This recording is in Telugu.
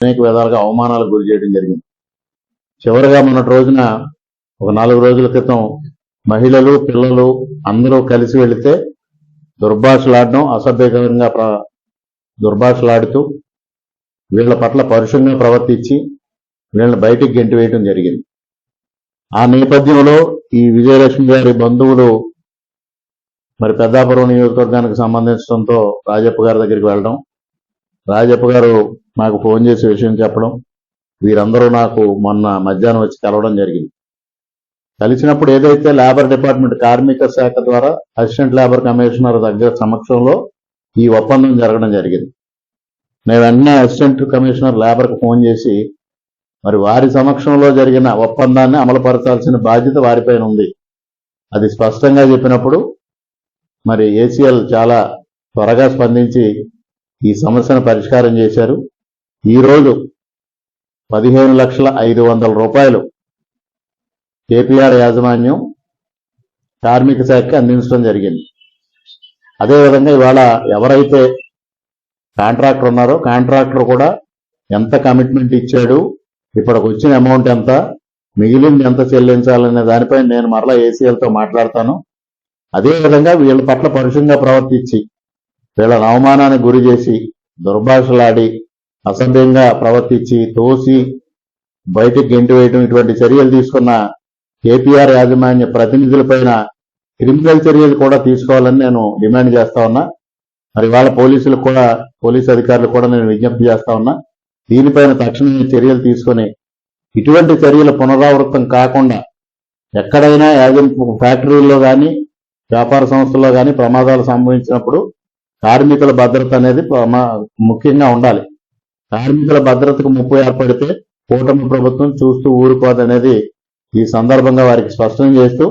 అనేక విధాలుగా అవమానాలకు గురి చేయడం జరిగింది. చివరిగా మొన్నటి రోజున ఒక నాలుగు రోజుల క్రితం మహిళలు పిల్లలు అందరూ కలిసి వెళితే దుర్భాషలాడడం అసభ్యకరంగా దుర్భాషలాడుతూ వీళ్ళ పట్ల పరుషంగా ప్రవర్తించి వీళ్ళని బయటికి గెంటి వేయడం జరిగింది. ఆ నేపథ్యంలో ఈ విజయలక్ష్మి గారి బంధువులు మరి పెద్దాపురం నియోజకవర్గానికి సంబంధించడంతో రాజప్ప గారి దగ్గరికి వెళ్ళడం రాజప్ప గారు నాకు ఫోన్ చేసి విషయం చెప్పడం వీరందరూ నాకు మొన్న మధ్యాహ్నం వచ్చి కలవడం జరిగింది. కలిసినప్పుడు ఏదైతే లేబర్ డిపార్ట్మెంట్ కార్మిక శాఖ ద్వారా అసిస్టెంట్ లేబర్ కమిషనర్ దగ్గర సమక్షంలో ఈ ఒప్పందం జరగడం జరిగింది. నేను వెంటనే అసిస్టెంట్ కమిషనర్ లేబర్కి ఫోన్ చేసి మరి వారి సమక్షంలో జరిగిన ఒప్పందాన్ని అమలుపరచాల్సిన బాధ్యత వారిపైన ఉంది. అది స్పష్టంగా చెప్పినప్పుడు మరి ఏసీఎల్ చాలా త్వరగా స్పందించి ఈ సమస్యను పరిష్కారం చేశారు. ఈరోజు పదిహేను లక్షల ఐదు వందల రూపాయలు కేపీఆర్ యాజమాన్యం కార్మిక శాఖకి అందించడం జరిగింది. అదేవిధంగా ఇవాళ ఎవరైతే కాంట్రాక్టర్ ఉన్నారో కాంట్రాక్టర్ కూడా ఎంత కమిట్మెంట్ ఇచ్చాడు ఇప్పటికి వచ్చిన అమౌంట్ ఎంత మిగిలింది ఎంత చెల్లించాలనే దానిపై నేను మరలా ఏసీఎల్తో మాట్లాడతాను. అదేవిధంగా వీళ్ళ పట్ల పరుషంగా ప్రవర్తించి వీళ్ళని అవమానానికి గురి చేసి దుర్భాషలాడి అసభ్యంగా ప్రవర్తించి తోసి బయటికి గెంటి వేయడం ఇటువంటి చర్యలు తీసుకున్న కేపీఆర్ యాజమాన్య ప్రతినిధులపైన క్రిమినల్ చర్యలు కూడా తీసుకోవాలని నేను డిమాండ్ చేస్తా ఉన్నా. మరి వాళ్ళ పోలీసులకు కూడా పోలీసు అధికారులకు కూడా నేను విజ్ఞప్తి చేస్తా ఉన్నా. దీనిపైన తక్షణమే చర్యలు తీసుకొని ఇటువంటి చర్యలు పునరావృతం కాకుండా ఎక్కడైనా యాజం ఫ్యాక్టరీల్లో కానీ వ్యాపార సంస్థల్లో కానీ ప్రమాదాలు సంభవించినప్పుడు కార్మికుల భద్రత అనేది ముఖ్యంగా ఉండాలి. కార్మికుల భద్రతకు ముప్పు ఏర్పడితే కూటమి ప్రభుత్వం చూస్తూ ఊరుకోదనేది ఈ సందర్భంగా వారికి స్పష్టం చేస్తూ